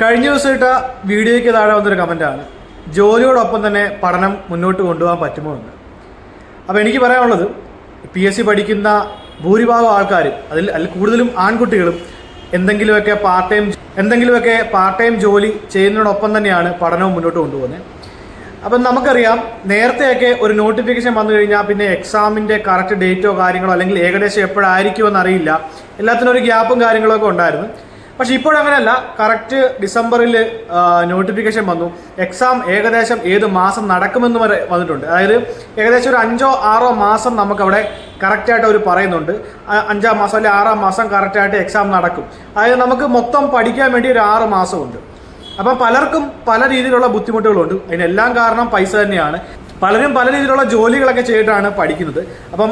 കഴിഞ്ഞ ദിവസം ഇട്ട വീഡിയോയ്ക്ക് താഴെ വന്നൊരു കമന്റാണ് ജോലിയോടൊപ്പം തന്നെ പഠനം മുന്നോട്ട് കൊണ്ടുപോകാൻ പറ്റുമോ എന്ന് അപ്പോൾ എനിക്ക് പറയാനുള്ളത് പി എസ് സി പഠിക്കുന്ന ഭൂരിഭാഗം ആൾക്കാരും അതിൽ അതിൽ കൂടുതലും ആൺകുട്ടികളും എന്തെങ്കിലുമൊക്കെ പാർട്ട് ടൈം എന്തെങ്കിലുമൊക്കെ പാർട്ട് ടൈം ജോലി ചെയ്യുന്നതിനോടൊപ്പം തന്നെയാണ് പഠനവും മുന്നോട്ട് കൊണ്ടുപോകുന്നത്. അപ്പം നമുക്കറിയാം നേരത്തെയൊക്കെ ഒരു നോട്ടിഫിക്കേഷൻ വന്നു കഴിഞ്ഞാൽ പിന്നെ എക്സാമിന്റെ കറക്റ്റ് ഡേറ്റോ കാര്യങ്ങളോ അല്ലെങ്കിൽ ഏകദേശം എപ്പോഴായിരിക്കുമെന്ന് അറിയില്ല എല്ലാത്തിനും ഒരു ഗ്യാപ്പും കാര്യങ്ങളൊക്കെ ഉണ്ടായിരുന്നു. പക്ഷെ ഇപ്പോഴങ്ങനെയല്ല കറക്റ്റ് ഡിസംബറിൽ നോട്ടിഫിക്കേഷൻ വന്നു. എക്സാം ഏകദേശം ഏത് മാസം നടക്കുമെന്ന് വരെ വന്നിട്ടുണ്ട്. അതായത് ഏകദേശം ഒരു അഞ്ചോ ആറോ മാസം നമുക്കവിടെ കറക്റ്റായിട്ട് അവർ പറയുന്നുണ്ട്. അഞ്ചാം മാസം അല്ലെങ്കിൽ ആറാം മാസം കറക്റ്റായിട്ട് എക്സാം നടക്കും. അതായത് നമുക്ക് മൊത്തം പഠിക്കാൻ വേണ്ടി ഒരു ആറ് മാസമുണ്ട്. അപ്പം പലർക്കും പല രീതിയിലുള്ള ബുദ്ധിമുട്ടുകളുണ്ട്. അതിനെല്ലാം കാരണം പൈസ തന്നെയാണ്. പലരും പല രീതിയിലുള്ള ജോലികളൊക്കെ ചെയ്തിട്ടാണ് പഠിക്കുന്നത്. അപ്പം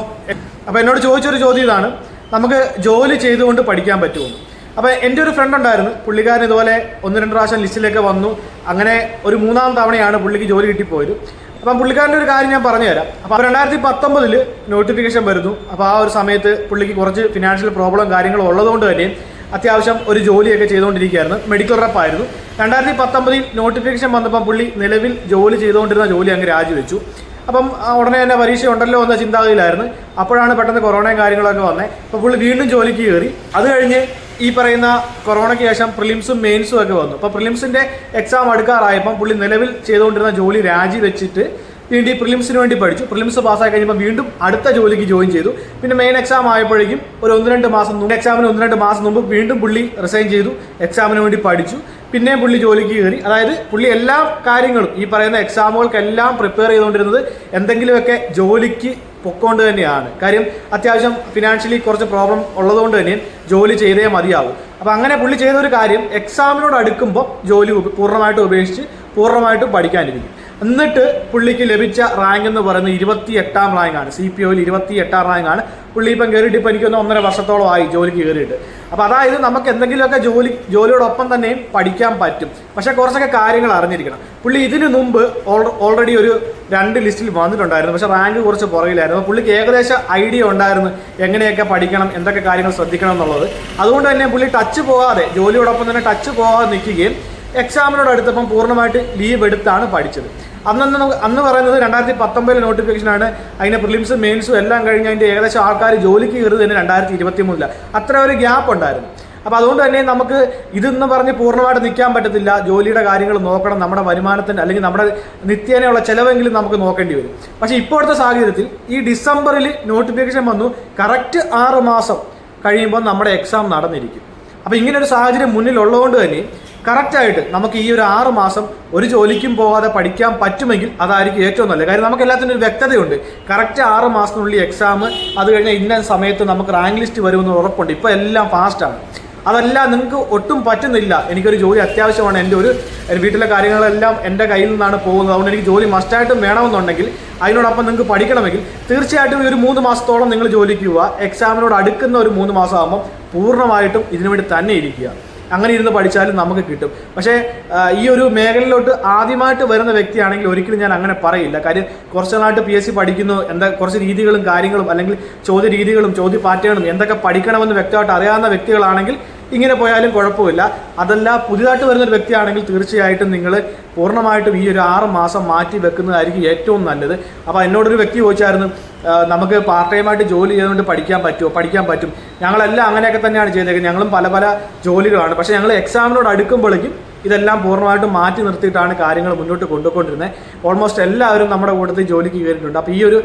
അപ്പം എന്നോട് ചോദിച്ചൊരു ചോദ്യം ഇതാണ്. നമുക്ക് ജോലി ചെയ്തുകൊണ്ട് പഠിക്കാൻ പറ്റുമോ? അപ്പം എന്റെ ഒരു ഫ്രണ്ട് ഉണ്ടായിരുന്നു. പുള്ളിക്കാരൻ ഇതുപോലെ ഒന്ന് രണ്ട് പ്രാവശ്യം ലിസ്റ്റിലേക്ക് വന്നു. അങ്ങനെ ഒരു മൂന്നാം തവണയാണ് പുള്ളിക്ക് ജോലി കിട്ടിപ്പോയത് അപ്പം പുള്ളിക്കാരന്റെ ഒരു കാര്യം ഞാൻ പറഞ്ഞു തരാം. അപ്പോൾ രണ്ടായിരത്തി പത്തൊമ്പതിൽ നോട്ടിഫിക്കേഷൻ വരുന്നു. അപ്പോൾ ആ ഒരു സമയത്ത് പുള്ളിക്ക് കുറച്ച് ഫിനാൻഷ്യൽ പ്രോബ്ലം കാര്യങ്ങളും ഉള്ളതുകൊണ്ട് തന്നെ അത്യാവശ്യം ഒരു ജോലിയൊക്കെ ചെയ്തുകൊണ്ടിരിക്കുകയായിരുന്നു. മെഡിക്കൽ റെപ്പായിരുന്നു രണ്ടായിരത്തി പത്തൊമ്പതിൽ നോട്ടിഫിക്കേഷൻ വന്നപ്പം പുള്ളി നിലവിൽ ജോലി ചെയ്തുകൊണ്ടിരുന്ന ജോലി അങ്ങ് രാജിവെച്ചു. അപ്പം ഉടനെ തന്നെ പരീക്ഷ ഉണ്ടല്ലോ എന്ന ചിന്താഗതിയിലായിരുന്നു. അപ്പോഴാണ് പെട്ടെന്ന് കൊറോണയും കാര്യങ്ങളൊക്കെ വന്നത് അപ്പോൾ പുള്ളി വീണ്ടും ജോലിക്ക് കയറി. അത് കഴിഞ്ഞ് ഈ പറയുന്ന കൊറോണയ്ക്ക് ശേഷം പ്രിലിംസും മെയിൻസും ഒക്കെ വന്നു. അപ്പോൾ പ്രിലിംസിന്റെ എക്സാം അടുക്കാറായപ്പം പുള്ളി നിലവിൽ ചെയ്തുകൊണ്ടിരുന്ന ജോലി രാജിവെച്ചിട്ട് വീണ്ടും ഈ പ്രിലിംസിന് വേണ്ടി പഠിച്ചു. പ്രിലിംസ് പാസ്സായി കഴിഞ്ഞപ്പോൾ വീണ്ടും അടുത്ത ജോലിക്ക് ജോയിൻ ചെയ്തു. പിന്നെ മെയിൻ എക്സാം ആയപ്പോഴേക്കും ഒരു ഒന്ന് രണ്ട് മാസം മുമ്പ് എക്സാമിന് ഒന്ന് രണ്ട് മാസം മുമ്പ് വീണ്ടും പുള്ളി റിസൈൻ ചെയ്തു. എക്സാമിന് വേണ്ടി പഠിച്ചു. പിന്നെയും പുള്ളി ജോലിക്ക് കയറി. അതായത് പുള്ളി എല്ലാ കാര്യങ്ങളും ഈ പറയുന്ന എക്സാമുകൾക്കെല്ലാം പ്രിപ്പയർ ചെയ്തുകൊണ്ടിരുന്നത് എന്തെങ്കിലുമൊക്കെ ജോലിക്ക് പൊക്കോണ്ട് തന്നെയാണ്. കാര്യം അത്യാവശ്യം ഫിനാൻഷ്യലി കുറച്ച് പ്രോബ്ലം ഉള്ളതുകൊണ്ട് തന്നെ ജോലി ചെയ്തേ മതിയാവും. അപ്പോൾ അങ്ങനെ പുള്ളി ചെയ്ത ഒരു കാര്യം എക്സാമിനോട് അടുക്കുമ്പോൾ ജോലി പൂർണമായിട്ട് ഉപേക്ഷിച്ച് പൂർണമായിട്ടും പഠിക്കാനിരിക്കും. എന്നിട്ട് പുള്ളിക്ക് ലഭിച്ച റാങ്ക് എന്ന് പറയുന്നത് ഇരുപത്തി എട്ടാം റാങ്കാണ് സി പി ഒയിൽ ഇരുപത്തി എട്ടാം റാങ്കാണ് പുള്ളി ഇപ്പം കയറിയിട്ട് ഇപ്പം എനിക്കൊന്ന് ഒന്നര വർഷത്തോളം ആയി ജോലിക്ക് കയറിയിട്ട്. അപ്പോൾ അതായത് നമുക്ക് എന്തെങ്കിലുമൊക്കെ ജോലി ജോലിയോടൊപ്പം തന്നെയും പഠിക്കാൻ പറ്റും. പക്ഷേ കുറച്ചൊക്കെ കാര്യങ്ങൾ അറിഞ്ഞിരിക്കണം. പുള്ളി ഇതിനു മുമ്പ് ഓൾറെഡി ഒരു രണ്ട് ലിസ്റ്റിൽ വന്നിട്ടുണ്ടായിരുന്നു. പക്ഷേ റാങ്ക് കുറച്ച് പുറകിലായിരുന്നു പുള്ളിക്ക് ഏകദേശം ഐഡിയ ഉണ്ടായിരുന്നു എങ്ങനെയൊക്കെ പഠിക്കണം എന്തൊക്കെ കാര്യങ്ങൾ ശ്രദ്ധിക്കണം എന്നുള്ളത്. അതുകൊണ്ട് തന്നെ പുള്ളി ടച്ച് പോകാതെ ജോലിയോടൊപ്പം തന്നെ ടച്ച് പോകാതെ നിൽക്കുകയും എക്സാമിനോട് അടുത്തപ്പം പൂർണമായിട്ട് ലീവ് എടുത്താണ് പഠിച്ചത്. അന്നന്ന് നമുക്ക് അന്ന് പറയുന്നത് രണ്ടായിരത്തി പത്തൊമ്പതിലെ നോട്ടിഫിക്കേഷനാണ് അതിന്റെ പ്രിലിംസും മെയിൻസും എല്ലാം കഴിഞ്ഞ് അതിന്റെ ഏകദേശം ആൾക്കാർ ജോലിക്ക് കയറി തന്നെ രണ്ടായിരത്തി ഇരുപത്തി മൂന്നില്ല അത്ര ഒരു ഗ്യാപ്പ് ഉണ്ടായിരുന്നു. അപ്പോൾ അതുകൊണ്ട് തന്നെ നമുക്ക് ഇതെന്ന് പറഞ്ഞ് പൂർണമായിട്ട് നിൽക്കാൻ പറ്റത്തില്ല. ജോലിയുടെ കാര്യങ്ങൾ നോക്കണം. നമ്മുടെ വരുമാനത്തിന്റെ അല്ലെങ്കിൽ നമ്മുടെ നിത്യേനയുള്ള ചിലവെങ്കിലും നമുക്ക് നോക്കേണ്ടി വരും. പക്ഷേ ഇപ്പോഴത്തെ സാഹചര്യത്തിൽ ഈ ഡിസംബറിൽ നോട്ടിഫിക്കേഷൻ വന്നു. കറക്റ്റ് ആറ് മാസം കഴിയുമ്പോൾ നമ്മുടെ എക്സാം നടന്നിരിക്കും. അപ്പോൾ ഇങ്ങനൊരു സാഹചര്യം മുന്നിലുള്ളതുകൊണ്ട് തന്നെ കറക്റ്റായിട്ട് നമുക്ക് ഈ ഒരു ആറ് മാസം ഒരു ജോലിക്കും പോകാതെ പഠിക്കാൻ പറ്റുമെങ്കിൽ അതായിരിക്കും ഏറ്റവും നല്ലത്. കാര്യം നമുക്ക് എല്ലാത്തിനും ഒരു വ്യക്തതയുണ്ട്. കറക്റ്റ് ആറ് മാസത്തിനുള്ളിൽ എക്സാം അത് കഴിഞ്ഞാൽ ഇന്ന സമയത്ത് നമുക്ക് റാങ്ക് ലിസ്റ്റ് വരുമെന്ന് ഉറപ്പുണ്ട്. ഇപ്പോൾ എല്ലാം ഫാസ്റ്റാണ് അതല്ല നിങ്ങൾക്ക് ഒട്ടും പറ്റുന്നില്ല. എനിക്കൊരു ജോലി അത്യാവശ്യമാണ്. എന്റെ ഒരു വീട്ടിലെ കാര്യങ്ങളെല്ലാം എന്റെ കയ്യിൽ നിന്നാണ് പോകുന്നത്. അതുകൊണ്ട് എനിക്ക് ജോലി മസ്റ്റായിട്ടും വേണമെന്നുണ്ടെങ്കിൽ അതിനോടൊപ്പം നിങ്ങൾക്ക് പഠിക്കണമെങ്കിൽ തീർച്ചയായിട്ടും ഒരു മൂന്ന് മാസത്തോളം നിങ്ങൾ ജോലിക്ക് പോവുക. എക്സാമിനോട് അടുക്കുന്ന ഒരു മൂന്ന് മാസം ആകുമ്പോൾ പൂർണമായിട്ടും ഇതിനു വേണ്ടി തന്നെ ഇരിക്കുക. അങ്ങനെ ഇരുന്ന് പഠിച്ചാലും നമുക്ക് കിട്ടും. പക്ഷേ ഈ ഒരു മേഖലയിലോട്ട് ആദ്യമായിട്ട് വരുന്ന വ്യക്തിയാണെങ്കിൽ ഒരിക്കലും ഞാൻ അങ്ങനെ പറയില്ല. കാര്യം കുറച്ച് നാളായിട്ട് പി എസ് സി പഠിക്കുന്നു. എന്താ കുറച്ച് രീതികളും കാര്യങ്ങളും അല്ലെങ്കിൽ ചോദ്യ രീതികളും ചോദ്യ പാറ്റേണും എന്തൊക്കെ പഠിക്കണമെന്ന് വ്യക്തമായിട്ട് അറിയാവുന്ന വ്യക്തികളാണെങ്കിൽ ഇങ്ങനെ പോയാലും കുഴപ്പമില്ല. അതല്ല പുതിയതായിട്ട് വരുന്നൊരു വ്യക്തിയാണെങ്കിൽ തീർച്ചയായിട്ടും നിങ്ങൾ പൂർണമായിട്ടും ഈ ഒരു ആറ് മാസം മാറ്റി വെക്കുന്നതായിരിക്കും ഏറ്റവും നല്ലത്. അപ്പോൾ എന്നോടൊരു വ്യക്തി ചോദിച്ചായിരുന്നു നമുക്ക് പാർട്ട് ടൈമായിട്ട് ജോലി ചെയ്തുകൊണ്ട് പഠിക്കാൻ പറ്റുമോ? പഠിക്കാൻ പറ്റും. ഞങ്ങളെല്ലാം അങ്ങനെയൊക്കെ തന്നെയാണ് ചെയ്തേക്കുന്നത് ഞങ്ങളും പല പല ജോലികളാണ്. പക്ഷേ ഞങ്ങൾ എക്സാമിനോട് അടുക്കുമ്പോഴേക്കും ഇതെല്ലാം പൂർണമായിട്ടും മാറ്റി നിർത്തിയിട്ടാണ് കാര്യങ്ങൾ മുന്നോട്ട് കൊണ്ടുപോയിക്കൊണ്ടിരുന്നത്. ഓൾമോസ്റ്റ് എല്ലാവരും നമ്മുടെ കൂട്ടത്തിൽ ജോലിക്ക് കയറിയിട്ടുണ്ട്. അപ്പോൾ ഈ ഒരു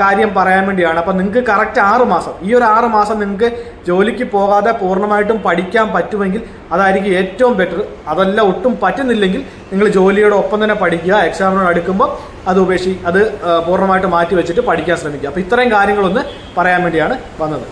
കാര്യം പറയാൻ വേണ്ടിയാണ്. അപ്പോൾ നിങ്ങൾക്ക് കറക്റ്റ് ആറ് മാസം. ഈ ഒരു ആറ് മാസം നിങ്ങൾക്ക് ജോലിക്ക് പോകാതെ പൂർണമായിട്ടും പഠിക്കാൻ പറ്റുമെങ്കിൽ അതായിരിക്കും ഏറ്റവും ബെറ്റർ അതെല്ലാം ഒട്ടും പറ്റുന്നില്ലെങ്കിൽ നിങ്ങൾ ജോലിയോട് ഒപ്പം തന്നെ പഠിക്കുക. എക്സാമിനോട് അടുക്കുമ്പോൾ അത് ഉപേക്ഷി അത് പൂർണമായിട്ട് മാറ്റി വെച്ചിട്ട് പഠിക്കാൻ ശ്രമിക്കുക. അപ്പോൾ ഇത്രയും കാര്യങ്ങളൊന്ന് പറയാൻ വേണ്ടിയാണ് വന്നത്.